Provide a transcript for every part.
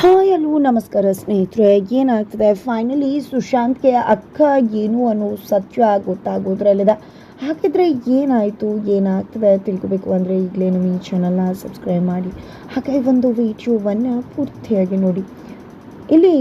Hi, hello, ನಮಸ್ಕಾರ ಸ್ನೇಹಿತರೆ. ಏನಾಗ್ತದೆ? ಫೈನಲಿ ಸುಶಾಂತ್ಗೆ ಅಕ್ಕ, ಏನು ಅನ್ನೋ ಸತ್ಯ ಗೊತ್ತಾಗೋದ್ರಲ್ಲಿದೆ. ಹಾಗಿದ್ರೆ ಏನಾಯಿತು? ಏನಾಗ್ತದೆ? ತಿಳ್ಕೊಬೇಕು ಅಂದರೆ ಈಗಲೇ ನಮ್ಮ ಈ ಚಾನಲ್ನ ಸಬ್ಸ್ಕ್ರೈಬ್ ಮಾಡಿ. ಹಾಗೆ ಒಂದು ವಿಡಿಯೋವನ್ನು ಪೂರ್ತಿಯಾಗಿ ನೋಡಿ. ಇಲ್ಲಿ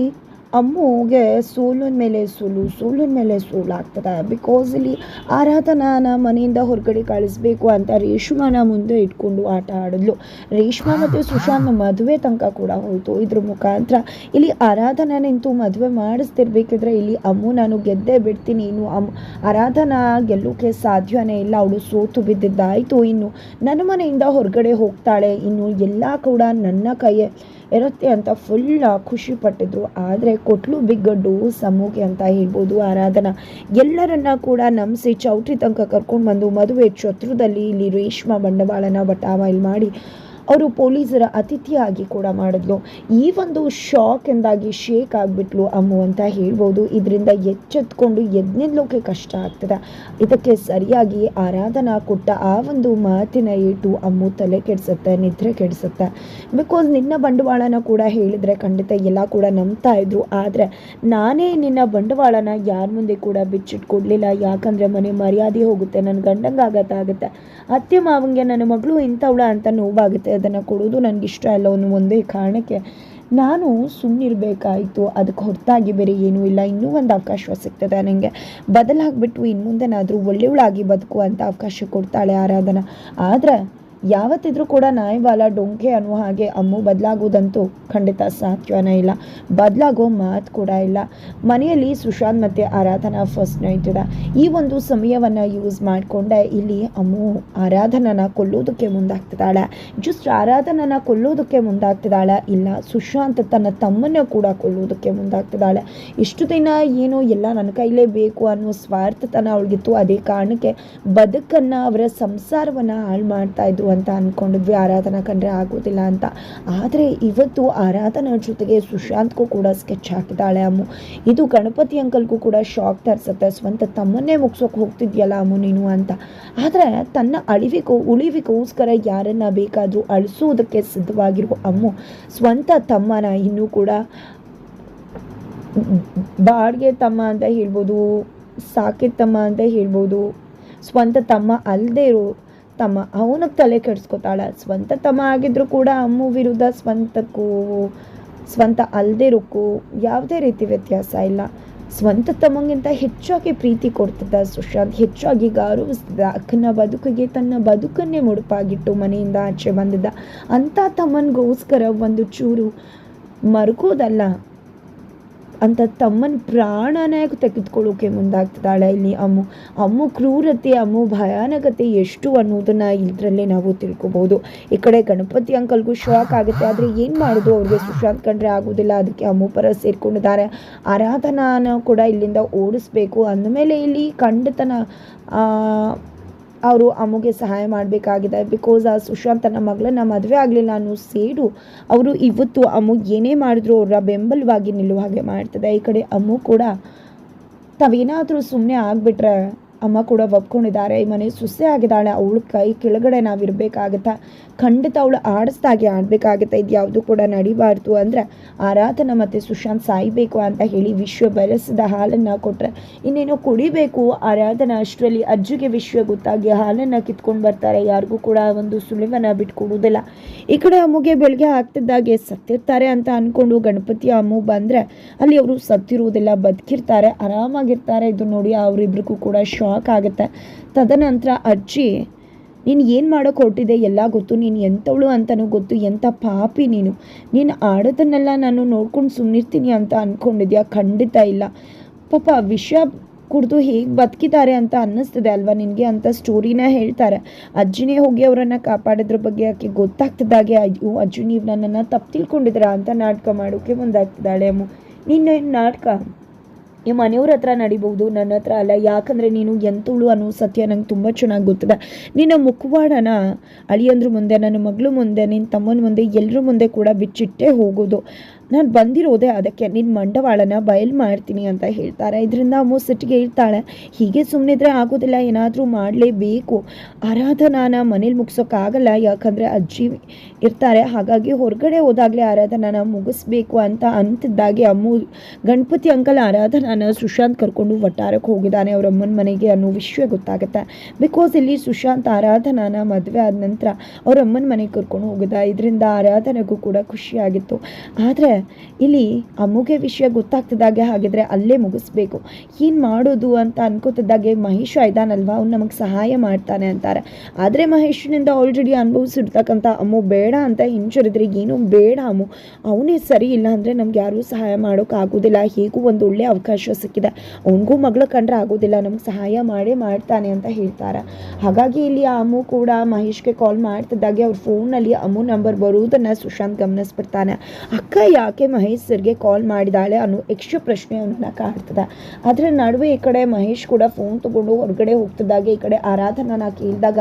ಅಮ್ಮುಗೆ ಸೋಲಿನ ಮೇಲೆ ಸೋಲು, ಸೋಲಿನ ಮೇಲೆ ಸೋಲಾಗ್ತದೆ. ಬಿಕಾಸ್ ಇಲ್ಲಿ ಆರಾಧನಾನ ಮನೆಯಿಂದ ಹೊರಗಡೆ ಕಳಿಸ್ಬೇಕು ಅಂತ ರೇಷ್ಮನ ಮುಂದೆ ಇಟ್ಕೊಂಡು ಆಟ ಆಡಿದ್ಲು. ರೇಷ್ಮಾ ಮತ್ತು ಸುಶಾಂತ್ ಮದುವೆ ತನಕ ಕೂಡ ಹೋಯಿತು. ಇದ್ರ ಮುಖಾಂತರ ಇಲ್ಲಿ ಆರಾಧನಾ ನಿಂತು ಮದುವೆ ಮಾಡಿಸ್ತಿರ್ಬೇಕಿದ್ರೆ ಇಲ್ಲಿ ಅಮ್ಮು, ನಾನು ಗೆದ್ದೇ ಬಿಡ್ತೀನಿ. ಇನ್ನು ಅಮ್ಮ, ಆರಾಧನಾ ಗೆಲ್ಲೋಕೆ ಸಾಧ್ಯನೇ ಇಲ್ಲ. ಅವಳು ಸೋತು ಬಿದ್ದಿದ್ದಾಯಿತು. ಇನ್ನು ನನ್ನ ಮನೆಯಿಂದ ಹೊರಗಡೆ ಹೋಗ್ತಾಳೆ. ಇನ್ನು ಎಲ್ಲ ಕೂಡ ನನ್ನ ಕೈಯೇ. ಇರುತ್ತೆ ಅಂತ ಫುಲ್ ಖುಷಿ ಪಟ್ಟಿದ್ರು. ಆದರೆ ಕೊಟ್ಲು ಬಿಗ್ಗಡ್ಡು ಸಮೂಗೆ ಅಂತ ಹೇಳ್ಬೋದು ಆರಾಧನಾ. ಎಲ್ಲರನ್ನ ಕೂಡ ನಂಬಿಸಿ ಚೌಟ್ರಿ ತನಕ ಕರ್ಕೊಂಡು ಬಂದು ಮದುವೆ ಛತ್ರದಲ್ಲಿ ಇಲ್ಲಿ ರೇಷ್ಮಾ ಬಂಡವಾಳನ ಬಟಾವಾಯಿಲ್ ಮಾಡಿ ಅವರು ಪೊಲೀಸರ ಅತಿಥಿಯಾಗಿ ಕೂಡ ಮಾಡಿದ್ಲು. ಈ ಒಂದು ಶಾಕಿಂದಾಗಿ ಶೇಕ್ ಆಗಿಬಿಟ್ಲು ಅಮ್ಮು ಅಂತ ಹೇಳ್ಬೋದು. ಇದರಿಂದ ಎಚ್ಚೆತ್ಕೊಂಡು ಎದ್ನಿಲ್ಲೋಕೆ ಕಷ್ಟ ಆಗ್ತದೆ. ಇದಕ್ಕೆ ಸರಿಯಾಗಿ ಆರಾಧನಾ ಕೊಟ್ಟ ಆ ಒಂದು ಮಾತಿನ ಏಟು ಅಮ್ಮು ತಲೆ ಕೆಡಿಸುತ್ತೆ, ನಿದ್ರೆ ಕೆಡಿಸುತ್ತೆ. ಬಿಕಾಸ್ ನಿನ್ನ ಬಂಡವಾಳನ ಕೂಡ ಹೇಳಿದರೆ ಖಂಡಿತ ಎಲ್ಲ ಕೂಡ ನಂಬ್ತಾ ಇದ್ರು. ಆದರೆ ನಾನೇ ನಿನ್ನ ಬಂಡವಾಳನ ಯಾರ ಮುಂದೆ ಕೂಡ ಬಿಚ್ಚಿಟ್ಕೊಡ್ಲಿಲ್ಲ. ಯಾಕಂದರೆ ಮನೆ ಮರ್ಯಾದೆ ಹೋಗುತ್ತೆ ನನ್ನ ಗಂಡಂಗಾಗತ್ತಾಗುತ್ತೆ ಅತ್ತೆ ಮಾವಂಗೆ ನನ್ನ ಮಗಳು ಇಂಥವಳ ಅಂತ ನೋವಾಗುತ್ತೆ. ಅದನ್ನು ಕೊಡೋದು ನನಗಿಷ್ಟ ಇಲ್ಲ ಒಂದು ಒಂದೇ ಕಾರಣಕ್ಕೆ ನಾನು ಸುಮ್ಮನಿರಬೇಕಾಯಿತು ಅದಕ್ಕೆ ಹೊರತಾಗಿ ಬೇರೆ ಏನೂ ಇಲ್ಲ. ಇನ್ನೂ ಒಂದು ಅವಕಾಶ ಸಿಗ್ತದೆ ನನಗೆ. ಬದಲಾಗಿಬಿಟ್ಟು ಇನ್ನು ಮುಂದೆನಾದರೂ ಒಳ್ಳೆಯವಳಾಗಿ ಬದುಕುವಂಥ ಅವಕಾಶ ಕೊಡ್ತಾಳೆ ಆರಾಧನಾ. ಆದರೆ ಯಾವತ್ತಿದ್ರೂ ಕೂಡ ನಾಯಿವಾಲ ಡೊಂಕೆ ಅನ್ನುವ ಹಾಗೆ ಅಮ್ಮು ಬದಲಾಗೋದಂತೂ ಖಂಡಿತ ಸಾಧ್ಯವೇ ಇಲ್ಲ. ಬದಲಾಗೋ ಮಾತು ಕೂಡ ಇಲ್ಲ. ಮನೆಯಲ್ಲಿ ಸುಶಾಂತ್ ಮತ್ತು ಆರಾಧನಾ ಫಸ್ಟ್ ನೈಟ್ ಈ ಒಂದು ಸಮಯವನ್ನು ಯೂಸ್ ಮಾಡಿಕೊಂಡೆ ಇಲ್ಲಿ ಅಮ್ಮು ಆರಾಧನನ ಕೊಲ್ಲೋದಕ್ಕೆ ಮುಂದಾಗ್ತಿದ್ದಾಳೆ. ಜಸ್ಟ್ ಆರಾಧನನ ಕೊಲ್ಲೋದಕ್ಕೆ ಮುಂದಾಗ್ತಿದ್ದಾಳೆ, ಇಲ್ಲ ಸುಶಾಂತ್ ತನ್ನ ತಮ್ಮನ್ನ ಕೂಡ ಕೊಲ್ಲೋದಕ್ಕೆ ಮುಂದಾಗ್ತಿದ್ದಾಳೆ. ಇಷ್ಟು ದಿನ ಏನೋ ಎಲ್ಲ ನನ್ನ ಕೈಲೇ ಬೇಕು ಅನ್ನೋ ಸ್ವಾರ್ಥತನ ಅವಳಿಗಿತ್ತು. ಅದೇ ಕಾರಣಕ್ಕೆ ಬದುಕನ್ನು, ಅವರ ಸಂಸಾರವನ್ನು ಹಾಳು ಮಾಡ್ತಾ ಇದ್ರು. ಅಂತ ಅಂದ್ಕೊಂಡಿದ್ವಿ ಆರಾಧನಾ ಕಂಡ್ರೆ ಆಗೋದಿಲ್ಲ ಅಂತ. ಆದರೆ ಇವತ್ತು ಆರಾಧನಾ ಜೊತೆಗೆ ಸುಶಾಂತ್ಗೂ ಕೂಡ ಸ್ಕೆಚ್ ಹಾಕಿದ್ದಾಳೆ ಅಮ್ಮು ಇದು ಗಣಪತಿ ಅಂಕಲ್ಗೂ ಕೂಡ ಶಾಕ್ ತರಿಸುತ್ತೆ. ಸ್ವಂತ ತಮ್ಮನ್ನೇ ಮುಗಿಸೋಕೆ ಹೋಗ್ತಿದ್ಯಲ್ಲ ಅಮ್ಮು ನೀನು ಅಂತ. ಆದರೆ ತನ್ನ ಅಳಿವಿಗೂ ಉಳಿವಿಗೋಸ್ಕರ ಯಾರನ್ನ ಬೇಕಾದರೂ ಅಳಿಸೋದಕ್ಕೆ ಸಿದ್ಧವಾಗಿರುವ ಅಮ್ಮು ಸ್ವಂತ ತಮ್ಮನ ಇನ್ನೂ ಕೂಡ ಬಾಡಿಗೆ ತಮ್ಮ ಅಂತ ಹೇಳ್ಬೋದು, ಸಾಕಿದ ತಮ್ಮ ಅಂತ ಹೇಳ್ಬೋದು, ಸ್ವಂತ ತಮ್ಮ ಅಲ್ಲದೆ ಇರೋ ತಮ್ಮ ಅವನಿಗೆ ತಲೆ ಕೆಡಿಸ್ಕೊತಾಳೆ. ಸ್ವಂತ ತಮ್ಮ ಆಗಿದ್ರು ಕೂಡ ಅಮ್ಮ ವಿರುದ್ಧ ಸ್ವಂತಕ್ಕೂ, ಸ್ವಂತ ಅಲ್ದಿರೋಕ್ಕೂ ಯಾವುದೇ ರೀತಿ ವ್ಯತ್ಯಾಸ ಇಲ್ಲ. ಸ್ವಂತ ತಮ್ಮಂಗಿಂತ ಹೆಚ್ಚಾಗಿ ಪ್ರೀತಿ ಕೊಡ್ತಿದ್ದ ಸುಶಾಂತ್ ಹೆಚ್ಚಾಗಿ ಗೌರವಿಸ್ತಿದ್ದ. ಅಕ್ಕನ ಬದುಕಿಗೆ ತನ್ನ ಬದುಕನ್ನೇ ಮುಡುಪಾಗಿಟ್ಟು ಮನೆಯಿಂದ ಆಚೆ ಬಂದಿದ್ದ. ಅಂಥ ತಮ್ಮನಿಗೋಸ್ಕರ ಒಂದು ಚೂರು ಮರುಕೋದಲ್ಲ. ಅಂತ ತಮ್ಮನ ಪ್ರಾಣನೇ ತೆಗೆದುಕೊಳ್ಳೋಕೆ ಮುಂದಾಗ್ತಿದ್ದಾಳೆ. ಇಲ್ಲಿ ಅಮ್ಮು ಅಮ್ಮು ಕ್ರೂರತೆ, ಅಮ್ಮು ಭಯಾನಕತೆ ಎಷ್ಟು ಅನ್ನೋದನ್ನು ಇದರಲ್ಲೇ ನಾವು ತಿಳ್ಕೊಬಹುದು ಈ ಕಡೆ ಗಣಪತಿ ಅಂಕಲ್ಗೂ ಶಾಕ್ ಆಗುತ್ತೆ. ಆದರೆ ಏನು ಮಾಡೋದು? ಅವ್ರಿಗೆ ಸುಶಾಂತ್ ಕಂಡ್ರೆ ಆಗೋದಿಲ್ಲ. ಅದಕ್ಕೆ ಅಮ್ಮು ಪರ ಸೇರ್ಕೊಂಡಿದ್ದಾರೆ. ಆರಾಧನಾನ ಕೂಡ ಇಲ್ಲಿಂದ ಓಡಿಸ್ಬೇಕು. ಅಂದಮೇಲೆ ಇಲ್ಲಿ ಖಂಡಿತನ ಅವರು ಅಮ್ಮಗೆ ಸಹಾಯ ಮಾಡಬೇಕಾಗಿದೆ. ಬಿಕಾಸ್ ಆ ಸುಶಾಂತ್ ತನ್ನ ಮಗಳನ್ನ ಮದುವೆ ಆಗಲಿಲ್ಲ ಅನ್ನೋ ಸೇಡು ಅವರು ಇವತ್ತು ಅಮ್ಮು ಏನೇ ಮಾಡಿದ್ರು ಅವರ ಬೆಂಬಲವಾಗಿ ನಿಲ್ಲುವ ಹಾಗೆ ಮಾಡ್ತದೆ. ಈ ಕಡೆ ಅಮ್ಮು ಕೂಡ ತಾವೇನಾದರೂ ಸುಮ್ಮನೆ ಆಗಿಬಿಟ್ರೆ ಅಮ್ಮ ಕೂಡ ಒಪ್ಕೊಂಡಿದ್ದಾರೆ. ಈ ಮನೆ ಸುಸ್ಸೆ ಆಗಿದ್ದಾಳೆ. ಅವಳು ಕೈ ಕೆಳಗಡೆ ನಾವು ಇರಬೇಕಾಗತ್ತೆ ಖಂಡಿತ ಅವಳು ಆಡಿಸ್ದಾಗೆ ಆಡಬೇಕಾಗತ್ತೆ? ಇದು ಯಾವುದು ಕೂಡ ನಡಿಬಾರ್ದು ಅಂದರೆ ಆರಾಧನ ಮತ್ತು ಸುಶಾಂತ್ ಸಾಯಬೇಕು ಅಂತ ಹೇಳಿ ವಿಶ್ವ ಬೆರೆಸಿದ ಹಾಲನ್ನು ಕೊಟ್ಟರೆ ಇನ್ನೇನು ಕುಡಿಬೇಕು? ಆರಾಧನ ಅಷ್ಟರಲ್ಲಿ ಅಜ್ಜಿಗೆ ವಿಶ್ವ ಗೊತ್ತಾಗಿ ಹಾಲನ್ನು ಕಿತ್ಕೊಂಡು ಬರ್ತಾರೆ. ಯಾರಿಗೂ ಕೂಡ ಒಂದು ಸುಳಿವನ್ನು ಬಿಟ್ಕೊಡುವುದಿಲ್ಲ. ಈ ಕಡೆ ಅಮ್ಮಗೆ ಬೆಳಗ್ಗೆ ಆಗ್ತಿದ್ದಾಗೆ ಸತ್ತಿರ್ತಾರೆ ಅಂತ ಅಂದ್ಕೊಂಡು ಗಣಪತಿ ಅಮ್ಮ ಬಂದರೆ ಅಲ್ಲಿ ಅವರು ಸತ್ತಿರುವುದಿಲ್ಲ. ಬದುಕಿರ್ತಾರೆ. ಆರಾಮಾಗಿರ್ತಾರೆ. ಇದು ನೋಡಿ ಅವರಿಬ್ರಿಗೂ ಕೂಡ ಶಾಕ್ ಆಗುತ್ತೆ. ತದನಂತರ, ಅಜ್ಜಿ, ನೀನು ಏನು ಮಾಡೋಕೆ ಹೊರಟಿದೆ ಎಲ್ಲ ಗೊತ್ತು. ನೀನು ಎಂಥವಳು ಅಂತಲೂ ಗೊತ್ತು. ಎಂಥ ಪಾಪಿ ನೀನು. ನೀನು ಆಡೋದನ್ನೆಲ್ಲ ನಾನು ನೋಡ್ಕೊಂಡು ಸುಮ್ಮನಿರ್ತೀನಿ ಅಂತ ಅಂದ್ಕೊಂಡಿದ್ಯಾ ಖಂಡಿತ ಇಲ್ಲ. ಪಾಪ, ವಿಷ ಕುಡಿದು ಹೇಗೆ ಬದುಕಿದ್ದಾರೆ ಅಂತ ಅನ್ನಿಸ್ತದೆ ಅಲ್ವಾ? ನಿನಗೆ ಅಂತ ಸ್ಟೋರಿನ ಹೇಳ್ತಾರೆ. ಅಜ್ಜಿನೇ ಹೋಗಿ ಅವರನ್ನು ಕಾಪಾಡೋದ್ರ ಬಗ್ಗೆ ಆಕೆ ಗೊತ್ತಾಗ್ತದಾಗೆ ಅಯ್ಯೋ, ಅಜ್ಜಿ, ನೀವು ನನ್ನನ್ನು ತಪ್ಪು ತಿಳ್ಕೊಂಡಿದ್ದೀರಾ ಅಂತ ನಾಟಕ ಮಾಡೋಕ್ಕೆ ಮುಂದಾಗ್ತಿದ್ದಾಳೆ ಅಮ್ಮ. ನಿನ್ನ ನಾಟಕ ಈ ಮನೆಯವ್ರ ಹತ್ರ ನಡಿಬಹುದು, ನನ್ನ ಹತ್ರ ಅಲ್ಲ. ಯಾಕಂದರೆ ನೀನು ಎಂತುಳು ಅನ್ನೋ ಸತ್ಯ ನಂಗೆ ತುಂಬ ಚೆನ್ನಾಗಿ ಗೊತ್ತಿದೆ. ನಿನ್ನ ಮುಖವಾಡನ, ಅಳಿಯಂದ್ರ ಮುಂದೆ, ನನ್ನ ಮಗಳು ಮುಂದೆ ನಿನ್ನ ತಮ್ಮನ ಮುಂದೆ ಎಲ್ಲರ ಮುಂದೆ ಕೂಡ ಬಿಚ್ಚಿಟ್ಟೆ ಹೋಗೋದು. ನಾನು ಬಂದಿರೋದೆ ಅದಕ್ಕೆ ನಿನ್ನ ಮಂಡವಾಳನ ಬಯಲು ಮಾಡ್ತೀನಿ ಅಂತ ಹೇಳ್ತಾರೆ. ಇದರಿಂದ ಅಮ್ಮು ಸಿಟ್ಟಿಗೆ ಹೇಳ್ತಾಳೆ ಹೀಗೆ ಸುಮ್ಮನಿದ್ರೆ ಆಗೋದಿಲ್ಲ, ಏನಾದರೂ ಮಾಡಲೇಬೇಕು. ಆರಾಧನಾನ ಮನೇಲಿ ಮುಗಿಸೋಕ್ಕಾಗಲ್ಲ ಯಾಕಂದರೆ ಅಜ್ಜಿ ಇರ್ತಾರೆ. ಹಾಗಾಗಿ ಹೊರಗಡೆ ಹೋದಾಗಲೇ ಆರಾಧನಾನ ಮುಗಿಸ್ಬೇಕು ಅಂತ ಅಂತಿದ್ದಾಗೆ ಅಮ್ಮು. ಗಣಪತಿ ಅಂಕಲ್ ಆರಾಧನಾನ ಸುಶಾಂತ್ ಕರ್ಕೊಂಡು ವಟಾರಕ್ಕೆ ಹೋಗಿದ್ದಾನೆ ಅವ್ರ ಅಮ್ಮನ ಮನೆಗೆ ಅನ್ನೋ ವಿಷಯ ಗೊತ್ತಾಗುತ್ತೆ. ಬಿಕಾಸ್ ಇಲ್ಲಿ ಸುಶಾಂತ್ ಆರಾಧನಾನ ಮದುವೆ ಆದ ನಂತರ ಅವ್ರ ಅಮ್ಮನ ಮನೆಗೆ ಕರ್ಕೊಂಡು ಹೋಗಿದ್ದ. ಇದರಿಂದ ಆರಾಧನೆಗೂ ಕೂಡ ಖುಷಿಯಾಗಿತ್ತು ಆದರೆ ಇಲ್ಲಿ ಅಮುಗೆ ವಿಷಯ ಗೊತ್ತಾಗ್ತಿದ್ದಾಗೆ ಹಾಗಿದ್ರೆ ಅಲ್ಲೇ ಮುಗಿಸ್ಬೇಕು. ಏನು ಮಾಡೋದು ಅಂತ ಅನ್ಕೋತಿದ್ದಾಗೆ ಮಹೇಶ ಇದ್ದಾನಲ್ವಾ ಅವ್ನು ನಮಗೆ ಸಹಾಯ ಮಾಡ್ತಾನೆ ಅಂತಾರೆ. ಆದರೆ ಮಹೇಶನಿಂದ ಆಲ್ರೆಡಿ ಅನುಭವಿಸಿರ್ತಕ್ಕಂಥ ಅಮ್ಮು ಬೇಡ ಅಂತ ಹಿಂಚರಿದ್ರೆ ಏನು ಬೇಡ ಅಮ್ಮು. ಅವನೇ ಸರಿ ಇಲ್ಲ ಅಂದರೆ ನಮ್ಗೆ ಯಾರೂ ಸಹಾಯ ಮಾಡೋಕ್ಕಾಗೋದಿಲ್ಲ ಹೇಗೂ ಒಂದು ಒಳ್ಳೆ ಅವಕಾಶ ಸಿಕ್ಕಿದೆ. ಅವನಿಗೂ ಮಗಳ ಕಂಡ್ರೆ ಆಗೋದಿಲ್ಲ. ನಮ್ಗೆ ಸಹಾಯ ಮಾಡೇ ಮಾಡ್ತಾನೆ ಅಂತ ಹೇಳ್ತಾರೆ. ಹಾಗಾಗಿ ಇಲ್ಲಿ ಆ ಅಮ್ಮು ಕೂಡ ಮಹೇಶ್ಗೆ ಕಾಲ್ ಮಾಡ್ತಿದ್ದಾಗೆ ಅವ್ರ ಫೋನಲ್ಲಿ ಅಮ್ಮು ನಂಬರ್ ಬರುವುದನ್ನು ಸುಶಾಂತ್ ಗಮನಿಸ್ಬಿಡ್ತಾನೆ. ಅಕ್ಕ ಯಾಕೆ ಮಹೇಶ್ ಸರ್ಗೆ ಕಾಲ್ ಮಾಡಿದಾಳೆ ಅನ್ನೋ ಯಕ್ಷ ಪ್ರಶ್ನೆಯನ್ನು ಕಾಡ್ತದೆ ಅದರ ನಡುವೆ ಈ ಕಡೆ ಮಹೇಶ್ ಕೂಡ ಫೋನ್ ತಗೊಂಡು ಹೊರಗಡೆ ಹೋಗ್ತಿದ್ದಾಗೆ, ಈ ಕಡೆ ಆರಾಧನನ ಕೇಳಿದಾಗ,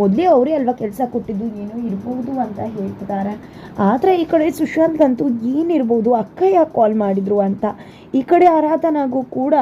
ಮೊದಲೇ ಅವರೇ ಅಲ್ವಾ ಕೆಲಸ ಕೊಟ್ಟಿದ್ದು ಏನೋ ಇರ್ಬೋದು ಅಂತ ಹೇಳ್ತಿದ್ದಾರೆ ಆದರೆ ಈ ಕಡೆ ಸುಶಾಂತ್ಗಂತೂ ಏನಿರ್ಬೋದು ಅಕ್ಕ ಯಾಕೆ ಕಾಲ್ ಮಾಡಿದ್ರು ಅಂತ. ಈ ಕಡೆ ಆರಾಧನಾಗೂ ಕೂಡ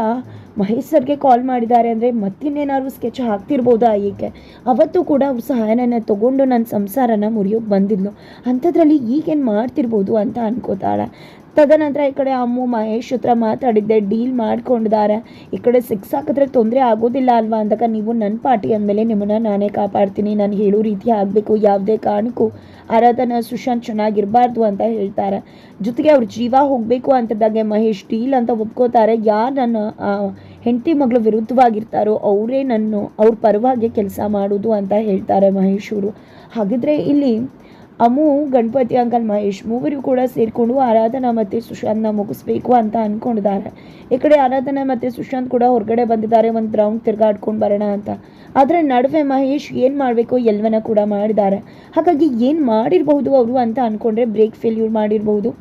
ಮಹೇಶ್ ಸರ್ಗೆ ಕಾಲ್ ಮಾಡಿದ್ದಾರೆ ಅಂದರೆ ಮತ್ತಿನ್ನೇನಾದ್ರು ಸ್ಕೆಚ್ ಹಾಕ್ತಿರ್ಬೋದಾ ಏಕೆ? ಅವತ್ತು ಕೂಡ ಅವ್ರ ಸಹಾಯನ ತೊಗೊಂಡು ನನ್ನ ಸಂಸಾರನ ಮುರಿಯೋಕೆ ಬಂದಿದ್ಲು. ಅಂಥದ್ರಲ್ಲಿ ಈಗೇನು ಮಾಡ್ತಿರ್ಬೋದು ಅಂತ ಅನ್ಕೋತಾಳೆ. ತದನಂತರ ಈ ಕಡೆ ಅಮ್ಮು ಮಹೇಶ್ ಹತ್ರ ಮಾತಾಡಿದ್ದೆ, ಡೀಲ್ ಮಾಡ್ಕೊಂಡಿದ್ದಾರೆ. ಈ ಕಡೆ ಸಿಕ್ಸ್ ಹಾಕಿದ್ರೆ ತೊಂದರೆ ಆಗೋದಿಲ್ಲ ಅಲ್ವಾ ಅಂದಾಗ ನೀವು ನನ್ನ ಪಾರ್ಟಿ ಅಂದಮೇಲೆ ನಿಮ್ಮನ್ನು ನಾನೇ ಕಾಪಾಡ್ತೀನಿ. ನಾನು ಹೇಳೋ ರೀತಿ ಆಗಬೇಕು, ಯಾವುದೇ ಕಾರಣಕ್ಕೂ ಆರಾಧನ ಸುಶಾಂತ್ ಚೆನ್ನಾಗಿರಬಾರ್ದು ಅಂತ ಹೇಳ್ತಾರೆ. ಜೊತೆಗೆ ಅವ್ರ ಜೀವ ಹೋಗಬೇಕು ಅಂತದಾಗೆ ಮಹೇಶ್ ಡೀಲ್ ಅಂತ ಒಪ್ಕೋತಾರೆ. ಯಾರು ನನ್ನ ಹೆಂಡತಿ ಮಗಳು ವಿರುದ್ಧವಾಗಿರ್ತಾರೋ ಅವರೇ ನನ್ನ ಅವ್ರ ಪರವಾಗಿ ಕೆಲಸ ಮಾಡೋದು ಅಂತ ಹೇಳ್ತಾರೆ ಮಹೇಶ್ ಅವರು. ಹಾಗಿದ್ರೆ ಇಲ್ಲಿ ಅಮ್ಮು ಗಣಪತಿ, ಅಂಕಲ್ ಮಹೇಶ್ ಮೂವರು ಕೂಡ ಸೇರಿಕೊಂಡು ಆರಾಧನಾ ಮತ್ತು ಸುಶಾಂತ್ನ ಮುಗಿಸ್ಬೇಕು ಅಂತ ಅಂದ್ಕೊಂಡಿದ್ದಾರೆ ಈ ಕಡೆ ಆರಾಧನಾ ಮತ್ತು ಸುಶಾಂತ್ ಕೂಡ ಹೊರಗಡೆ ಬಂದಿದ್ದಾರೆ, ಒಂದು ರೌಂಡ್ ತಿರ್ಗಾಡ್ಕೊಂಡು ಬರೋಣ ಅಂತ. ಆದರೆ ನಡುವೆ ಮಹೇಶ್ ಏನು ಮಾಡಬೇಕು ಎಲ್ಲವನ್ನ ಕೂಡ ಮಾಡಿದ್ದಾರೆ. ಹಾಗಾಗಿ ಏನು ಮಾಡಿರಬಹುದು ಅವರು ಅಂತ ಅಂದ್ಕೊಂಡ್ರೆ ಬ್ರೇಕ್ ಫೇಲ್ಯೂರ್ ಮಾಡಿರಬಹುದು.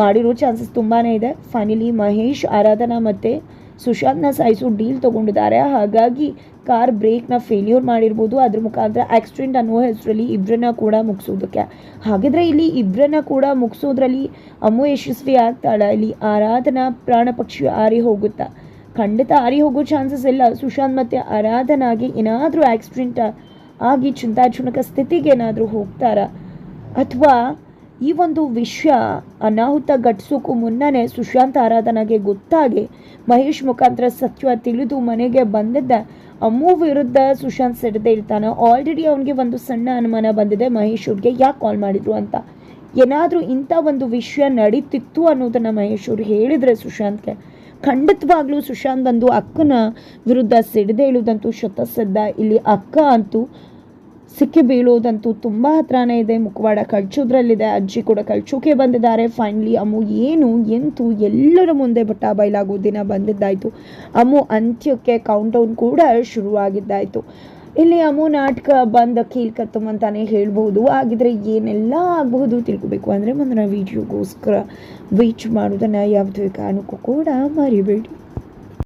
ಮಾಡಿರೋ ಚಾನ್ಸಸ್ ತುಂಬಾ ಇದೆ. ಫೈನಲಿ ಮಹೇಶ್ ಆರಾಧನಾ ಮತ್ತು ಸುಶಾಂತ್ನ ಸಾಯಿಸೋ ಡೀಲ್ ತೊಗೊಂಡಿದ್ದಾರೆ. ಹಾಗಾಗಿ ಕಾರ್ ಬ್ರೇಕ್ನ ಫೇಲ್ಯೂರ್ ಮಾಡಿರ್ಬೋದು. ಅದ್ರ ಮುಖಾಂತರ ಆಕ್ಸಿಡೆಂಟ್ ಅನ್ನುವ ಹೆಸರಲ್ಲಿ ಇಬ್ಬರನ್ನ ಕೂಡ ಮುಗಿಸೋದಕ್ಕೆ. ಹಾಗಿದ್ರೆ ಇಲ್ಲಿ ಇಬ್ಬರನ್ನ ಕೂಡ ಮುಗಿಸೋದ್ರಲ್ಲಿ ಅಮ್ಮು ಯಶಸ್ವಿ ಆಗ್ತಾಳ. ಇಲ್ಲಿ ಆರಾಧನಾ ಪ್ರಾಣ ಪಕ್ಷಿ ಆರಿ ಹೋಗುತ್ತಾ? ಖಂಡಿತ ಆರಿ ಹೋಗೋ ಚಾನ್ಸಸ್ ಇಲ್ಲ. ಸುಶಾಂತ್ ಮತ್ತು ಆರಾಧನಾಗಿ ಏನಾದರೂ ಆಕ್ಸಿಡೆಂಟ್ ಆಗಿ ಚಿಂತಾಜನಕ ಸ್ಥಿತಿಗೆ ಏನಾದರೂ ಹೋಗ್ತಾರಾ? ಅಥವಾ ಈ ಒಂದು ವಿಷಯ ಅನಾಹುತ ಘಟಿಸೋಕ್ಕೂ ಮುನ್ನನೇ ಸುಶಾಂತ್ ಆರಾಧನಾಗೆ ಗೊತ್ತಾಗಿ ಮಹೇಶ್ ಮುಖಾಂತರ ಸತ್ಯ ತಿಳಿದು ಮನೆಗೆ ಬಂದಿದ್ದ ಅಮ್ಮು ವಿರುದ್ಧ ಸುಶಾಂತ್ ಸೆಡದೇ ಇರ್ತಾನೆ. ಆಲ್ರೆಡಿ ಅವನಿಗೆ ಒಂದು ಸಣ್ಣ ಅನುಮಾನ ಬಂದಿದೆ. ಮಹೇಶ್ ಅವ್ರಿಗೆ ಯಾಕೆ ಕಾಲ್ ಮಾಡಿದ್ರು ಅಂತ. ಏನಾದರೂ ಇಂಥ ಒಂದು ವಿಷಯ ನಡೀತಿತ್ತು ಅನ್ನೋದನ್ನು ಮಹೇಶ್ ಅವ್ರು ಹೇಳಿದರೆ ಸುಶಾಂತ್ಗೆ. ಖಂಡಿತವಾಗ್ಲೂ ಸುಶಾಂತ್ ಬಂದು ಅಕ್ಕನ ವಿರುದ್ಧ ಸಿಡದೆ ಇಳುವುದಂತೂ ಶತಸಿದ್ಧ. ಇಲ್ಲಿ ಅಕ್ಕ ಅಂತೂ ಸಿಕ್ಕಿ ಬೀಳೋದಂತೂ ತುಂಬ ಹತ್ರನೇ ಇದೆ. ಮುಖವಾಡ ಕಳ್ಚೋದ್ರಲ್ಲಿದೆ ಅಜ್ಜಿ ಕೂಡ ಕಳ್ಚೋಕೆ ಬಂದಿದ್ದಾರೆ. ಫೈನಲಿ ಅಮ್ಮು ಏನು, ಎಂತು ಎಲ್ಲರ ಮುಂದೆ ಬಟ್ಟ ಬಯಲಾಗೋ ದಿನ ಬಂದಿದ್ದಾಯಿತು. ಅಮ್ಮು ಅಂತ್ಯಕ್ಕೆ ಕೌಂಟೌನ್ ಕೂಡ ಶುರುವಾಗಿದ್ದಾಯಿತು. ಇಲ್ಲಿ ಅಮ್ಮು ನಾಟಕ ಬಂದ ಕೀಲ್ಕತ್ತಮ್ ಅಂತಾನೆ ಹೇಳ್ಬೋದು. ಆಗಿದ್ರೆ ಏನೆಲ್ಲ ಆಗಬಹುದು ತಿಳ್ಕೊಬೇಕು ಅಂದರೆ ಮುಂದಿನ ವೀಡಿಯೋಗೋಸ್ಕರ ವೀಚ್ ಮಾಡೋದನ್ನು ಯಾವುದೇ ಕಾರಣಕ್ಕೂ ಕೂಡ ಮರಿಬೇಡಿ.